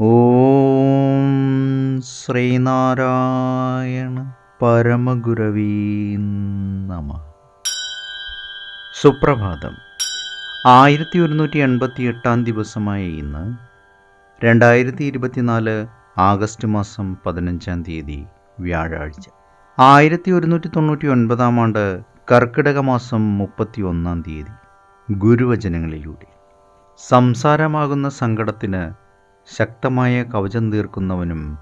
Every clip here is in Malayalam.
ഓം ശ്രീനാരായണ പരമഗുരവീ നമ. സുപ്രഭാതം. ആയിരത്തി ഒരുന്നൂറ്റി എൺപത്തി എട്ടാം ദിവസമായ ഇന്ന് രണ്ടായിരത്തി ഇരുപത്തിനാല് ആഗസ്റ്റ് മാസം പതിനഞ്ചാം തീയതി വ്യാഴാഴ്ച. ആയിരത്തി ഒരുന്നൂറ്റി തൊണ്ണൂറ്റി ഒൻപതാം ആണ്ട് കർക്കിടക മാസം മുപ്പത്തി ഒന്നാം തീയതി ഗുരുവചനങ്ങളിലൂടെ. സംസാരമാകുന്ന സങ്കടത്തിന് ശക്തമായ കവചം തീർക്കുന്നവനും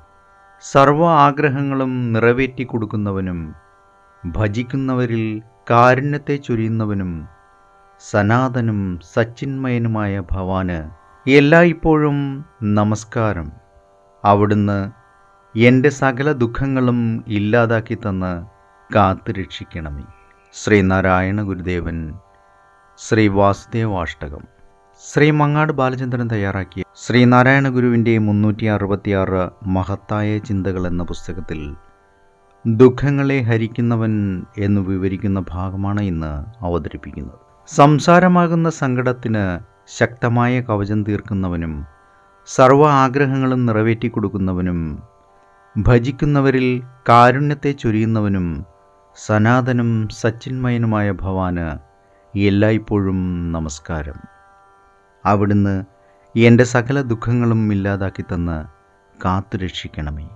സർവ ആഗ്രഹങ്ങളും നിറവേറ്റി കൊടുക്കുന്നവനും ഭജിക്കുന്നവരിൽ കാരുണ്യത്തെ ചൊരിയുന്നവനും സനാതനും സച്ചിന്മയനുമായ ഭവാന് എല്ലായ്പ്പോഴും നമസ്കാരം. അവിടുന്ന് എന്റെ സകല ദുഃഖങ്ങളും ഇല്ലാതാക്കി തന്ന് കാത്തുരക്ഷിക്കണമേ ശ്രീനാരായണ ഗുരുദേവൻ ശ്രീ വാസുദേവാഷ്ടകം. ശ്രീ മങ്ങാട് ബാലചന്ദ്രൻ തയ്യാറാക്കിയ ശ്രീനാരായണ ഗുരുവിന്റെ മുന്നൂറ്റി അറുപത്തിയാറ് മഹത്തായ ചിന്തകൾ എന്ന പുസ്തകത്തിൽ ദുഃഖങ്ങളെ ഹരിക്കുന്നവൻ എന്ന് വിവരിക്കുന്ന ഭാഗമാണ് ഇന്ന് അവതരിപ്പിക്കുന്നത്. സംസാരമാകുന്ന സങ്കടത്തിന് ശക്തമായ കവചം തീർക്കുന്നവനും സർവ ആഗ്രഹങ്ങളും നിറവേറ്റി കൊടുക്കുന്നവനും ഭജിക്കുന്നവരിൽ കാരുണ്യത്തെ ചൊരിയുന്നവനും സനാതനും സച്ചിന്മയനുമായ ഭവാന് എല്ലായ്പ്പോഴും നമസ്കാരം. അവിടുന്ന് എന്റെ സകല ദുഃഖങ്ങളും ഇല്ലാതാക്കി തന്ന് കാത്തു രക്ഷിക്കണമേ.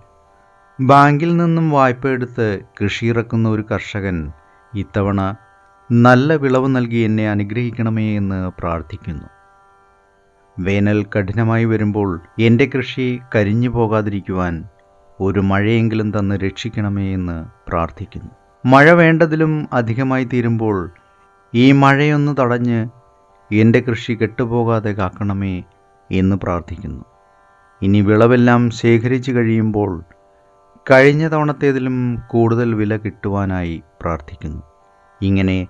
ബാങ്കിൽ നിന്നും വായ്പ എടുത്ത് കൃഷിയിറക്കുന്ന ഒരു കർഷകൻ ഇത്തവണ നല്ല വിളവ് നൽകി എന്നെ അനുഗ്രഹിക്കണമേ എന്ന് പ്രാർത്ഥിക്കുന്നു. വേനൽ കഠിനമായി വരുമ്പോൾ എന്റെ കൃഷി കരിഞ്ഞു പോകാതിരിക്കുവാൻ ഒരു മഴയെങ്കിലും തന്ന് രക്ഷിക്കണമേ എന്ന് പ്രാർത്ഥിക്കുന്നു. മഴ വേണ്ടതിലും അധികമായി തീരുമ്പോൾ ഈ മഴയൊന്ന് തടഞ്ഞ് എന്റെ കൃഷി കെട്ടുപോകാതെ കാക്കണമേ എന്ന് പ്രാർത്ഥിക്കുന്നു. ഇനി വിളവെല്ലാം ശേഖരിച്ചു കഴിയുമ്പോൾ കഴിഞ്ഞ തവണത്തേതിലും കൂടുതൽ വില കിട്ടുവാനായി പ്രാർത്ഥിക്കുന്നു. ഇങ്ങനെ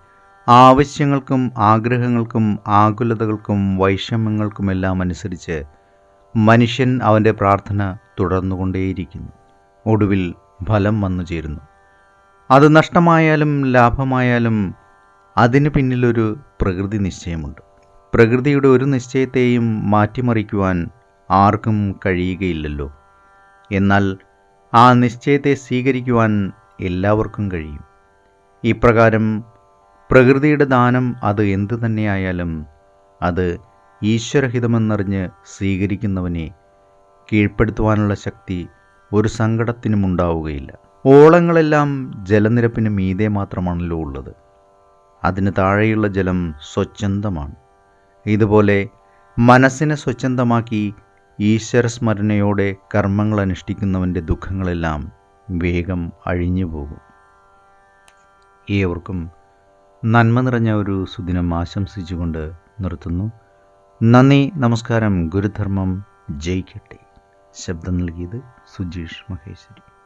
ആവശ്യങ്ങൾക്കും ആഗ്രഹങ്ങൾക്കും ആകുലതകൾക്കും വൈഷമ്യങ്ങൾക്കുമെല്ലാം അനുസരിച്ച് മനുഷ്യൻ അവന്റെ പ്രാർത്ഥന തുടർന്നുകൊണ്ടേയിരിക്കുന്നു. ഒടുവിൽ ഫലം വന്നു ചേരുന്നു. അത് നഷ്ടമായാലും ലാഭമായാലും അതിന് പിന്നിലൊരു പ്രകൃതി നിശ്ചയമുണ്ട്. പ്രകൃതിയുടെ ഒരു നിശ്ചയത്തെയും മാറ്റിമറിക്കുവാൻ ആർക്കും കഴിയുകയില്ലല്ലോ. എന്നാൽ ആ നിശ്ചയത്തെ സ്വീകരിക്കുവാൻ എല്ലാവർക്കും കഴിയും. ഇപ്രകാരം പ്രകൃതിയുടെ ദാനം അത് എന്തു തന്നെയായാലും അത് ഈശ്വരഹിതമെന്നറിഞ്ഞ് സ്വീകരിക്കുന്നവനെ കീഴ്പ്പെടുത്തുവാനുള്ള ശക്തി ഒരു സങ്കടത്തിനും ഉണ്ടാവുകയില്ല. ഓളങ്ങളെല്ലാം ജലനിരപ്പിന് മീതെ മാത്രമാണല്ലോ ഉള്ളത്. അതിന് താഴെയുള്ള ജലം സ്വച്ഛന്തമാണ്. ഇതുപോലെ മനസ്സിനെ സ്വച്ഛന്തമാക്കി ഈശ്വരസ്മരണയോടെ കർമ്മങ്ങൾ അനുഷ്ഠിക്കുന്നവന്റെ ദുഃഖങ്ങളെല്ലാം വേഗം അഴിഞ്ഞു പോകും. ഏവർക്കും നന്മ നിറഞ്ഞ ഒരു സുദിനം ആശംസിച്ചുകൊണ്ട് നിർത്തുന്നു. നന്ദി നമസ്കാരം ഗുരുധർമ്മം ജയിക്കട്ടെ. ശബ്ദം നൽകിയത് സുജീഷ് മഹേശ്വരി.